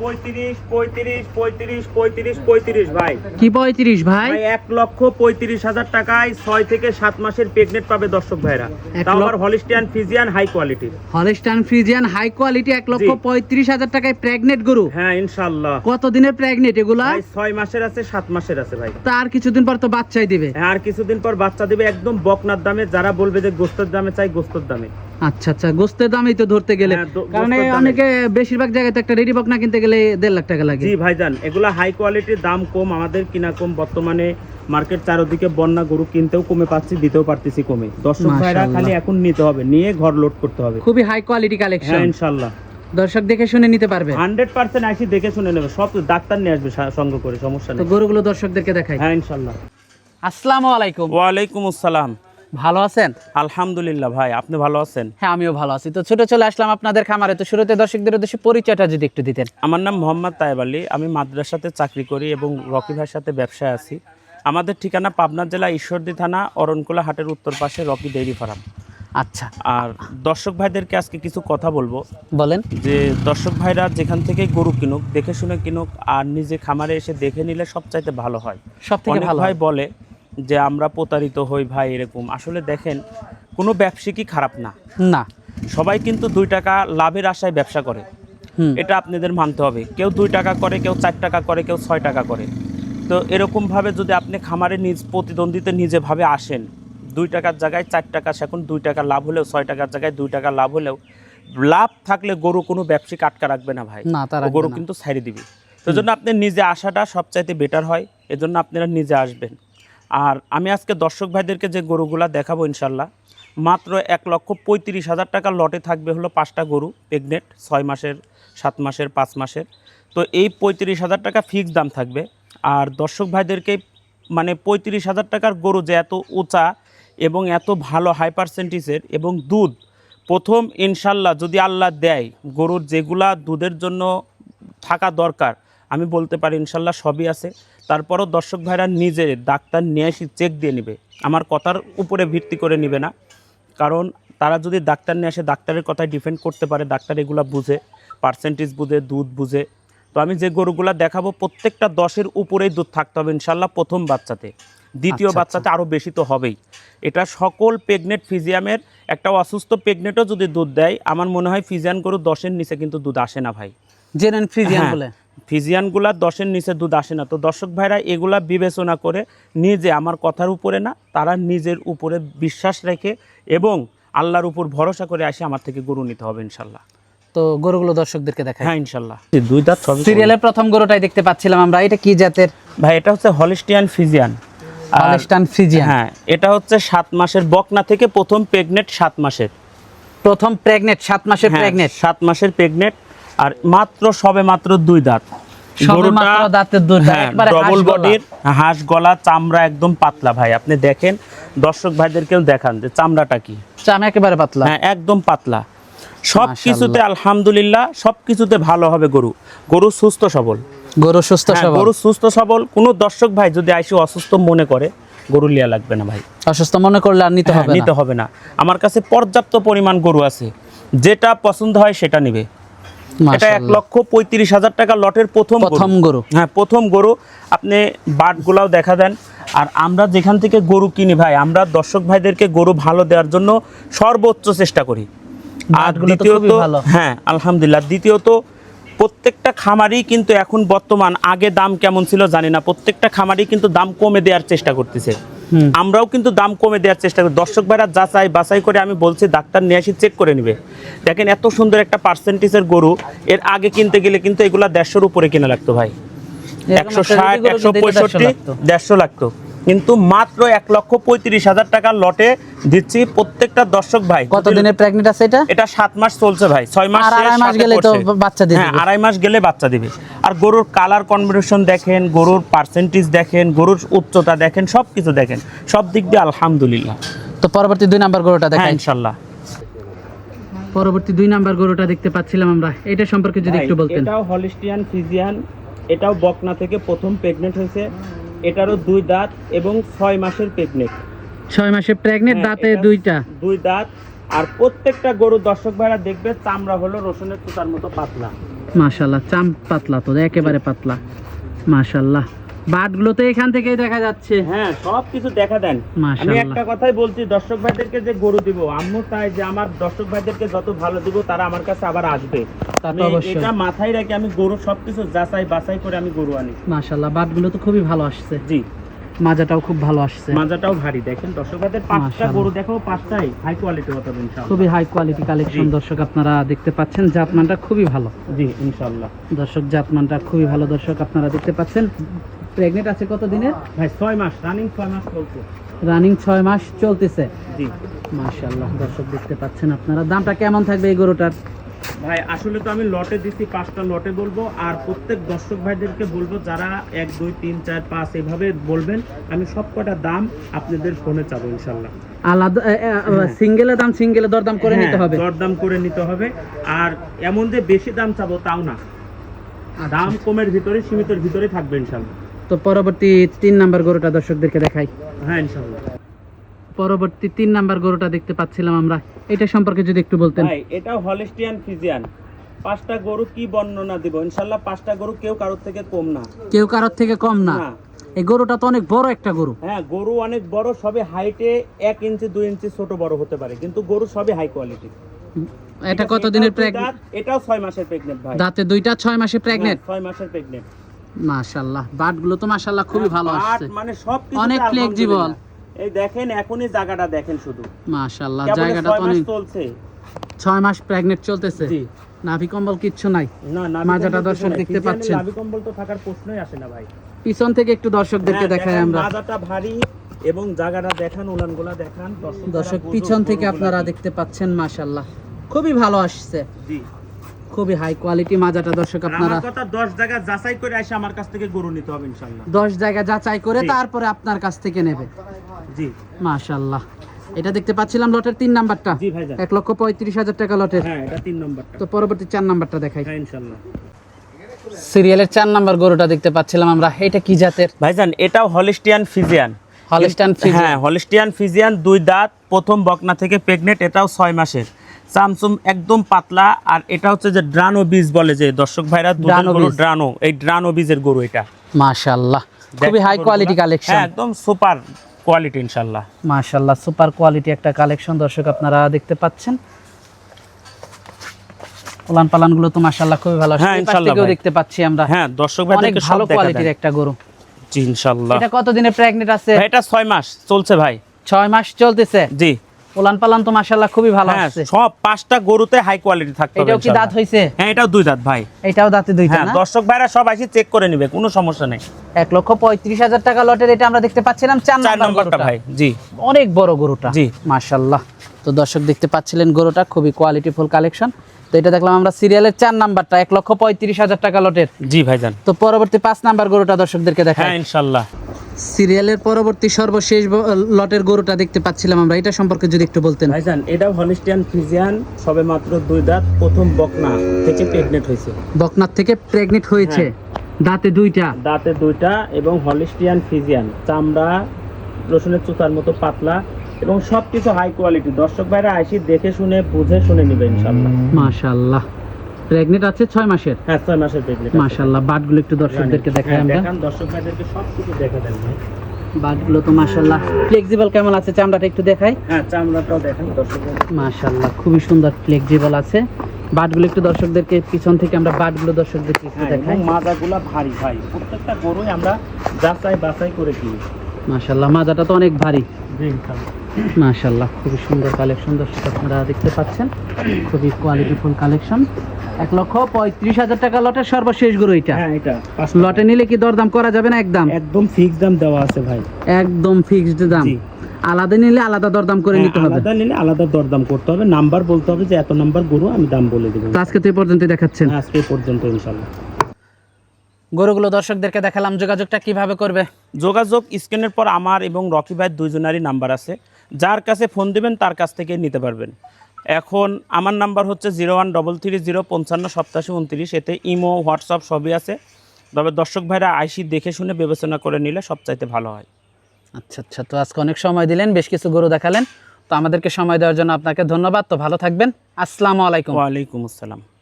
পঁয়ত্রিশ পঁয়ত্রিশ পঁয়ত্রিশ পঁয়ত্রিশ পঁয়ত্রিশ ভাই। কি পঁয়ত্রিশ ভাই? এক লক্ষ পঁয়ত্রিশ হাজার টাকায় ছয় থেকে সাত মাসের প্রেগনেন্ট পাবে দর্শক ভাইরা। তাও আবার হলিস্টিয়ান ফিজিয়ান হাই কোয়ালিটির হলস্টাইন ফ্রিজিয়ান হাই কোয়ালিটি এক লক্ষ পঁয়ত্রিশ হাজার টাকায় প্রেগনেন্ট গরু। হ্যাঁ ইনশাল্লাহ কত দিনের প্রেগনেন্ট এগুলা ছয় মাসের আছে সাত মাসের আছে ভাই। তার কিছুদিন পর তো বাচ্চাই দিবে। হ্যাঁ আর কিছুদিন পর বাচ্চা দিবে একদম বকনার দামে যারা বলবে যে গোস্তের দামে চাই গোস্তর দামে। আচ্ছা আচ্ছা গোস্তের দামই তো ধরতে গেলে। হ্যাঁ, কারণ অনেকে বেশিরভাগ জায়গায় তো একটা রেডি বক না কিনতে গেলে দেড় লাখ টাকা লাগে। জি ভাইজান এগুলা হাই কোয়ালিটির দাম কম আমাদের কিনা কম বর্তমানে মার্কেট চারদিকে বন্যা গরু কিনতেও কমে পাচ্ছি দিতেও পারতেছি কমে। দর্শক ভাইরা খালি এখন নিতে হবে নিয়ে ঘর লোড করতে হবে। খুবই হাই কোয়ালিটি হ্যাঁ কালেকশন ইনশাল্লাহ দর্শক দেখে শুনে নিতে পারবে। হান্ড্রেড পার্সেন্ট আসি দেখে শুনে নেবে। সব ডাক্তার নিয়ে আসবে সা- সঙ্গে করে সমস্যা তো নেই। গরুগুলো দর্শকদেরকে দেখাই। হ্যাঁ ইনশাল্লাহ আসসালামু আলাইকুম। ওয়ালাইকুম আসসালাম। ভালো আছেন? আলহামদুলিল্লাহ ভাই আপনি ভালো আছেন? হ্যাঁ আমিও ভালো আছি। তো ছোট চলে আসলাম আপনাদের খামারে। তো শুরুতে দর্শকদের উদ্দেশ্যে পরিচয়টা যদি একটু দিতেন। আমার নাম মোহাম্মদ তায়েব আলী। আমি মাদ্রাসাতে চাকরি করি এবং রকি ভাইয়ের সাথে ব্যবসায় আছি। আমাদের ঠিকানা পাবনা জেলা ঈশ্বরদী থানা অরণকুলা হাটের উত্তর পাশে রকি ডেইরি ফার্ম। আচ্ছা। আর দর্শক ভাইদেরকে আজকে কিছু কথা বলব। বলেন। যে দর্শক ভাইরা যেখান থেকে গরু কিনুক দেখে শুনে কিনুক আর নিজে খামারে এসে দেখে নিলে সবচাইতে ভালো হয়। সব থেকে ভালো হয়। বলে যে আমরা প্রতারিত হই ভাই এরকম। আসলে দেখেন কোনো ব্যবসায়িকই খারাপ না। না। সবাই কিন্তু দুই টাকা লাভের আশায় ব্যবসা করে। এটা আপনাদের মানতে হবে। কেউ দুই টাকা করে কেউ চার টাকা করে কেউ ছয় টাকা করে। তো এরকমভাবে যদি আপনি খামারে নিজ প্রতিদ্বন্দ্বিতে নিজেভাবে আসেন দুই টাকার জায়গায় চার টাকা সেখন দুই টাকা লাভ হলেও ছয় টাকার জায়গায় দুই টাকা লাভ হলেও লাভ থাকলে গরু কোনো ব্যবসায়িক আটকা রাখবে না ভাই। না তার ও গরু কিন্তু ছাড়ি দিবে। তো জন্য আপনি নিজে আসাটা সবচাইতে বেটার হয়। এজন্য আপনারা নিজে আসবেন। আর আমি আজকে দর্শক ভাইদেরকে যে গরুগুলা দেখাবো ইনশাল্লাহ, মাত্র এক লক্ষ পঁয়ত্রিশ হাজার টাকার লটে থাকবে হলো পাঁচটা গরু প্রেগনেন্ট ছয় মাসের, সাত মাসের, পাঁচ মাসের। তো এই পঁয়ত্রিশ হাজার টাকা ফিক্স দাম থাকবে। আর দর্শক ভাইদেরকে মানে পঁয়ত্রিশ হাজার টাকার গরু যে এত উঁচা এবং এত ভালো হাই পার্সেন্টেজের এবং দুধ, প্রথম ইনশাল্লাহ যদি আল্লাহ দেয় গরুর যেগুলা দুধের জন্য থাকা দরকার আমি বলতে পারি ইনশাল্লাহ সবই আছে। তারপরও দর্শক ভাইরা নিজে ডাক্তার নিয়ে এসে চেক দিয়ে নেবে। আমার কথার উপরে ভিত্তি করে নেবে না। কারণ তারা যদি ডাক্তার নিয়ে আসে ডাক্তারের কথায় ডিপেন্ড করতে পারে ডাক্তার এগুলা বুঝে পার্সেন্টেজ বুঝে দুধ বুঝে। তো আমি যে গরুগুলা দেখাবো প্রত্যেকটা দশের উপরেই দুধ থাকতে হবে ইনশাল্লাহ প্রথম বাচ্চাতে। দ্বিতীয় আচ্ছা, বাচ্চাতে আরও বেশি তো হবেই। এটা সকল প্রেগনেন্ট ফিজিয়ামের একটা অসুস্থ প্রেগনেন্টও যদি দুধ দেয় আমার মনে হয় ফিজিয়ান গরু দশের নিচে কিন্তু দুধ আসে না ভাই। জেনেন ফ্রিজিয়ান হ্যাঁ, বলে। ফিজিয়ানগুলা দশের নিচে দুধ আসে না। তো দর্শক ভাইরা এগুলা বিবেচনা করে নিজে আমার কথার উপরে না তারা নিজের উপরে বিশ্বাস রেখে এবং আল্লাহর উপর ভরসা করে আসে আমার থেকে গরু নিতে হবে ইনশাল্লাহ। তো গরুগুলো দর্শকদেরকে দেখাই। হ্যাঁ ইনশাল্লাহ। দুই দাঁত সিরিয়ালের প্রথম গরুটাই দেখতে পাচ্ছিলাম আমরা এটা কি জাতের? ভাই এটা হচ্ছে হলিস্টিয়ান ফিজিয়ান। আর হলস্টাইন ফ্রিজিয়ান হ্যাঁ এটা হচ্ছে সাত মাসের বকনা থেকে প্রথম প্রেগনেন্ট সাত মাসের। প্রথম প্রেগনেন্ট সাত মাসের হ্যাঁ, প্রেগনেন্ট সাত মাসের প্রেগনেন্ট আর মাত্র সবে মাত্র দুই দাঁত। হ্যাঁ ডবল হাঁস গলা। বডির হাঁস গলা চামড়া একদম পাতলা ভাই। আপনি দেখেন দর্শক ভাইদেরকেও দেখান যে চামড়াটা কি। চাম একেবারে পাতলা। হ্যাঁ একদম পাতলা। সব কিছুতে আলহামদুলিল্লাহ সব কিছুতে ভালো হবে গরু। গরু সুস্থ সবল। গরু সুস্থ হ্যাঁ, সবল। গরু সুস্থ সবল। কোনো দর্শক ভাই যদি আইসে অসুস্থ মনে করে গরু লিয়া লাগবে না ভাই। অসুস্থ মনে করলে আর নিতে হ্যাঁ, হবে নিতে হবে না। আমার কাছে পর্যাপ্ত পরিমাণ গরু আছে। যেটা পছন্দ হয় সেটা নিবে। এটা এক লক্ষ পঁয়ত্রিশ হাজার টাকা লটের প্রথম প্রথম গরু। হ্যাঁ প্রথম গরু। আপনি বাটগুলাও দেখা দেন। আর আমরা যেখান থেকে গরু কিনি ভাই আমরা দর্শক ভাইদেরকে গরু ভালো দেওয়ার জন্য সর্বোচ্চ চেষ্টা করি। আর দ্বিতীয়ত হ্যাঁ আলহামদুলিল্লাহ। দ্বিতীয়ত প্রত্যেকটা খামারই কিন্তু এখন বর্তমান আগে দাম কেমন ছিল জানি না। প্রত্যেকটা খামারই কিন্তু দাম কমে দেওয়ার চেষ্টা করতেছে। আমরাও কিন্তু দাম কমে দেওয়ার চেষ্টা করি। দর্শক ভাইরা যা চাই বাছাই করে আমি বলছি ডাক্তার নিয়ে আসি চেক করে নেবে। দেখেন এত সুন্দর একটা পার্সেন্টেজের গরু এর আগে কিনতে গেলে কিন্তু এগুলা দেড়শোর উপরে কিনা লাগতো ভাই। একশো ষাট একশো পঁয়ষট্টি দেড়শো লাগতো। কিন্তু মাত্র এক লক্ষ পঁয়ত্রিশ হাজার টাকার লটে দিচ্ছি প্রত্যেকটা দর্শক ভাই। কত যদি- দিনের প্রেগনেন্ট আছে এটা? এটা সাত মাস চলছে ভাই ছয় মাস আড়াই মাস গেলে তো বাচ্চা হ্যাঁ দিবে। আড়াই মাস গেলে বাচ্চা দিবে। আর গরুর কালার কম্বিনেশন দেখেন গরুর পার্সেন্টেজ দেখেন গরুর উচ্চতা দেখেন সব কিছু দেখেন। সব দিক দিয়ে আলহামদুলিল্লাহ। তো পরবর্তী দুই নাম্বার গরুটা দেখেন দেখাই। ইনশাল্লাহ। পরবর্তী দুই নাম্বার গরুটা দেখতে পাচ্ছিলাম আমরা। এটা সম্পর্কে যদি একটু বলতেন। এটাও হলিস্টিয়ান ফিজিয়ান এটাও বকনা থেকে প্রথম প্রেগনেন্ট হয়েছে। এটারও দুই দাঁত এবং ছয় মাসের প্রেগনেন্ট ছয় মাসের প্রেগনেন্ট হ্যাঁ, দাঁতে দুইটা। দুই দাঁত। আর প্রত্যেকটা গরু দর্শক ভাইরা দেখবে চামড়া হলো রসুনের তুতার মতো পাতলা। মাশাল্লাহ চাম পাতলা তো একেবারে পাতলা। মাশাল্লাহ বাটগুলো তো এখান থেকেই দেখা যাচ্ছে। হ্যাঁ সব কিছু দেখা দেন। আমি একটা কথাই বলছি দর্শক ভাইদেরকে যে গরু দিব আম্মু তাই যে আমার দর্শক ভাইদেরকে যত ভালো দিব তারা আমার কাছে আবার আসবে। আমি এটা মাথায় রেখে আমি গরু সবকিছু যাচাই বাছাই করে আমি গরু আনি। মাশাল্লাহ বাটগুলো তো খুবই ভালো আসছে। জি। মাজাটাও খুব ভালো আসছে। মাজাটাও ভারী দেখেন দর্শক পাঁচটা গরু দেখো পাঁচটাই হাই কোয়ালিটি হতে হবে ইনশাআল্লাহ। খুবই হাই কোয়ালিটি কালেকশন দর্শক আপনারা দেখতে পাচ্ছেন জাতমানটা খুবই ভালো। জি ইনশাআল্লাহ। দর্শক জাতমানটা খুবই ভালো দর্শক আপনারা দেখতে পাচ্ছেন। প্রেগনেন্ট আছে কত দিনের ভাই ছয় মাস রানিং ছয় মাস চলছে। রানিং ছয় মাস চলতেছে। জি। মাশাল্লাহ দর্শক দেখতে পাচ্ছেন আপনারা। দামটা কেমন থাকবে এই গরুটার? ভাই আসলে তো আমি লটে দিচ্ছি পাঁচটা লটে বলব আর প্রত্যেক দর্শক ভাইদেরকে বলব যারা এক দুই তিন চার পাঁচ এইভাবে বলবেন আমি সব কটা দাম আপনাদের ফোনে চাবো ইনশাল্লাহ। আলাদা সিঙ্গেলে দাম সিঙ্গেলে দরদাম করে নিতে হ্যাঁ, হবে। দরদাম করে নিতে হবে আর এমন যে বেশি দাম চাবো তাও না। আচ্ছা। দাম কমের ভিতরে সীমিতের ভিতরে থাকবে ইনশাল্লাহ। তো পরবর্তী তিন নাম্বার গরুটা দর্শকদেরকে দেখাই। হ্যাঁ ইনশাল্লাহ। পরবর্তী তিন নাম্বার গরুটা দেখতে পাচ্ছিলাম আমরা। এটা সম্পর্কে যদি একটু বলতেন। ভাই এটা হলিস্টিয়ান ফিজিয়ান। পাঁচটা গরু কি বর্ণনা দিব? ইনশাল্লাহ পাঁচটা গরু কেউ কারোর থেকে কম না। কেউ কারোর থেকে কম না। এই গরুটা তো অনেক বড় একটা গরু। হ্যাঁ গরু অনেক বড় সবে হাইটে এক ইঞ্চি দুই ইঞ্চি ছোট বড় হতে পারে। কিন্তু গরু সবে হাই কোয়ালিটি। এটা কত দিনের প্রেগনেন্ট এটাও ছয় মাসের প্রেগনেন্ট ভাই। দাঁতে দুইটা ছয় মাসের প্রেগনেন্ট হ্যাঁ, ছয় মাসের প্রেগনেন্ট মাশাল্লাহ বাটগুলো তো মাশাল্লাহ খুবই ভালো আসছে। মানে সব অনেক flexible। এই দেখেন এখনই জায়গাটা দেখেন শুধু। মাশাল্লাহ কেবল জায়গাটা তো অনেক চলছে। ছয় মাস প্রেগনেন্ট চলতেছে। জি। নাভি কম্বল কিচ্ছু নাই। না মাজাটা দর্শক দেখতে পাচ্ছেন। নাভি কম্বল তো থাকার প্রশ্নই আসে না ভাই। পিছন থেকে একটু দর্শকদেরকে হ্যাঁ, দেখাই আমরা। মাজাটা ভারী এবং জায়গাটা দেখান উলানগুলা দেখান। দর্শক পিছন থেকে আপনারা দেখতে পাচ্ছেন মাশাল্লাহ খুবই ভালো আসছে। জি। খুবই হাই কোয়ালিটি মাজাটা দর্শক আপনারা আমার কথা 10 জায়গা যাচাই করে এসে আমার কাছ থেকে গরু নিতে হবে ইনশাআল্লাহ। জায়গা যাচাই করে তারপরে আপনার কাছ থেকে নেবে। জি। মাশাল্লাহ এটা দেখতে পাচ্ছিলাম লটের তিন নাম্বারটা। জি ভাইজান। এক লক্ষ পঁয়ত্রিশ হাজার টাকা লটের। হ্যাঁ এটা তিন নম্বরটা। তো পরবর্তী চার নাম্বারটা দেখাই। হ্যাঁ ইনশাআল্লাহ। সিরিয়ালের চার নাম্বার গরুটা দেখতে পাচ্ছিলাম আমরা। এটা কি জাতের? ভাইজান এটাও হলিস্টিয়ান ফিজিয়ান। হলিস্টান ফ্রিজিয়ান। হ্যাঁ হলিস্টিয়ান ফিজিয়ান দুই দাঁত প্রথম বকনা থেকে প্রেগনেন্ট এটাও ছয় মাসের। সামসুম একদম পাতলা আর এটা হচ্ছে যে ড্রানো বীজ বলে যে দর্শক ভাইরা ড্রানো এই ড্রানো বীজের গরু এটা। মাশাল্লাহ খুবই হাই কোয়ালিটি কালেকশন হ্যাঁ একদম সুপার কোয়ালিটি ইনশাল্লাহ মাশাল্লাহ সুপার কোয়ালিটি একটা কালেকশন দর্শক আপনারা দেখতে পাচ্ছেন। উলান পালানগুলো তো মাশাল্লাহ খুবই ভালো। হ্যাঁ, ইনশাল্লাহ দেখতে পাচ্ছি আমরা। হ্যাঁ দর্শক অনেক ভাইদেরকে ভালো কোয়ালিটির একটা গরু। জি ইনশাল্লাহ এটা কত দিনে প্রেগনেন্ট আছে? ভাই, এটা ছয় মাস চলছে ভাই। ছয় মাস চলতেছে? জি। উলান পালান তো মাশাল্লাহ খুবই ভালো হ্যাঁ আসছে। সব পাঁচটা গরুতে হাই কোয়ালিটি থাকতে এটাও কি দাঁত হইছে? হ্যাঁ এটাও দুই দাঁত ভাই। এটাও দাঁতে দুইটা হ্যাঁ না? দর্শক ভাইরা সব আসি চেক করে নিবে কোনো সমস্যা নেই। এক লক্ষ পঁয়ত্রিশ হাজার টাকা লটের এটা আমরা দেখতে পাচ্ছিলাম চার চার নম্বর নম্বরটা ভাই জি। অনেক বড় গরুটা জি। মাশাল্লাহ তো দর্শক দেখতে পাচ্ছিলেন গরুটা খুবই কোয়ালিটিফুল কালেকশন তো এটা দেখলাম আমরা সিরিয়ালের চার নাম্বারটা এক লক্ষ পঁয়ত্রিশ হাজার টাকা লটের। জি ভাইজান। তো পরবর্তী পাঁচ নাম্বার গরুটা দর্শকদেরকে দেখায় হ্যাঁ ইনশাল্লাহ সিরিয়ালের পরবর্তী সর্বশেষ লটের গরুটা দেখতে পাচ্ছিলাম আমরা। এটা সম্পর্কে যদি একটু বলতেন। ভাইজান এটাও হলিস্টিয়ান ফিজিয়ান সবে মাত্র দুই দাঁত প্রথম বকনা থেকে প্রেগনেন্ট হয়েছে। বকনাথ থেকে প্রেগনেন্ট হয়েছে। দাঁতে দুইটা। দাঁতে দুইটা এবং হলিস্টিয়ান ফিজিয়ান চামড়া রসুনের চুতার মতো পাতলা এবং সবকিছু হাই কোয়ালিটি দর্শক ভাইরা আইসি দেখে শুনে বুঝে শুনে নিবে ইনশাল্লাহ মাশাল্লাহ আছে ছয় মাসের? হ্যাঁ ছয় মাসের প্রেগনেন্ট মাশাল্লাহ বাটগুলো একটু দর্শকদেরকে দেখাই আমরা। দেখান দর্শক ভাইদেরকে সবকিছু দেখে দেন ভাই। বাটগুলো তো মাশাল্লাহ ফ্লেক্সিবল কেমন আছে? চামড়াটা একটু দেখাই। হ্যাঁ চামড়াটাও দেখেন দর্শক মাশাল্লাহ খুবই সুন্দর ফ্লেক্সিবল আছে। বাটগুলো একটু দর্শকদেরকে পিছন থেকে আমরা বাটগুলো দর্শকদেরকে একটু হ্যাঁ দেখাই। মাজাগুলা ভারী ভাই। প্রত্যেকটা গরুই আমরা যাচাই বাছাই করে কিনি। মাশাল্লাহ মাজাটা তো অনেক ভারী। ইনশাল্লাহ খুবই সুন্দর কালেকশন দর্শক আপনারা দেখতে পাচ্ছেন। খুবই কোয়ালিটিফুল কালেকশন এক লক্ষ পঁয়ত্রিশ হাজার টাকা লটের সর্বশেষ গরু এটা। হ্যাঁ এটা লটে নিলে কি দরদাম করা যাবে না একদম? একদম ফিক্স দাম দেওয়া আছে ভাই। একদম ফিক্সড দাম। আলাদা নিলে আলাদা দরদাম করে হ্যাঁ, নিতে হবে। আলাদা নিলে আলাদা দরদাম করতে হবে। নাম্বার বলতে হবে যে এত নাম্বার গরু আমি দাম বলে দেবো। আজকে তো এই পর্যন্ত দেখাচ্ছেন। হ্যাঁ, আজকে পর্যন্ত ইনশাল্লাহ গরুগুলো দর্শকদেরকে দেখালাম যোগাযোগটা কীভাবে করবে? যোগাযোগ স্ক্রিনের পর আমার এবং রকি ভাইয়ের দুইজনারই নাম্বার আছে। যার কাছে ফোন দিবেন তার কাছ থেকে নিতে পারবেন। এখন আমার নাম্বার হচ্ছে zero one double three zero পঞ্চান্ন সপ্তাশি উনত্রিশ। এতে ইমো হোয়াটসঅ্যাপ সবই আছে। তবে দর্শক ভাইরা আইসি দেখে শুনে বিবেচনা করে নিলে সবচাইতে ভালো হয়। আচ্ছা আচ্ছা। তো আজকে অনেক সময় দিলেন বেশ কিছু গরু দেখালেন। তো আমাদেরকে সময় দেওয়ার জন্য আপনাকে ধন্যবাদ। তো ভালো থাকবেন। আসসালামু আলাইকুম। ওয়ালাইকুম আসসালাম।